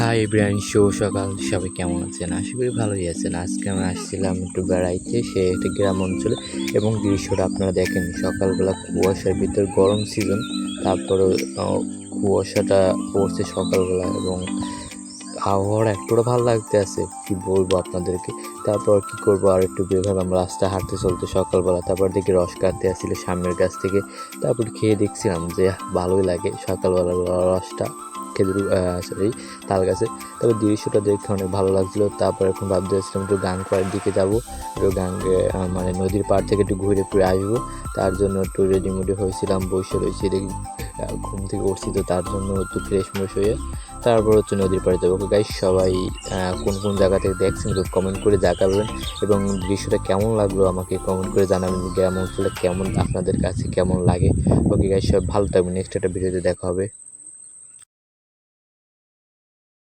High Brian show সকাল। সবাই কেমন আছেন? আশা করি ভালোই আছেন। আজকে আমি আসছিলাম একটু বেড়াইতে, সে একটা গ্রাম অঞ্চলে এবং দৃশ্যটা আপনারা দেখেন, সকালবেলা কুয়াশার ভিতর গরম সিজন তারপরে কুয়াশাটা পড়ছে সকালবেলা এবং আবহাওয়াটা এতটা ভালো লাগতে আছে, কি বলব আপনাদেরকে? তারপর কি করব? আর একটু বের হলাম রাস্তায় হাঁটতে চলতে সকালবেলা। তারপর দেখি রস কাটতে আসছিল সামনের গাছ থেকে। তারপর খেয়ে দেখছিলাম যে, ভালোই লাগে সকালবেলা রসটা। খেজুর সরি তাল গাছে তবে দৃশ্যটা দেখে অনেক ভালো লাগছিল। তারপর এখন ভাবতে আসছিলাম একটু গান করার দিকে যাব। একটু আহ, মানে নদীর পাড় থেকে একটু ঘুরে ফিরে আসব। তার জন্য একটু রেডি মুডি হয়েছিলাম বসে রয়েছি দেখি ঘুম থেকে উঠছি তো তার জন্য একটু ফ্রেশ ফ্রেশ হয়ে। তারপর হচ্ছে নদীর পাড়ে যাব। গাইস সবাই কোন কোন জায়গা থেকে দেখছেন তো কমেন্ট করে দেখাবেন এবং দৃশ্যটা কেমন লাগল আমাকে কমেন্ট করে জানাবেন গ্রাম অঞ্চলে কেমন আপনাদের কাছে কেমন লাগে। ওকে গাইস সব ভালো থাকবেন। নেক্সট একটা ভিডিওতে দেখা হবে।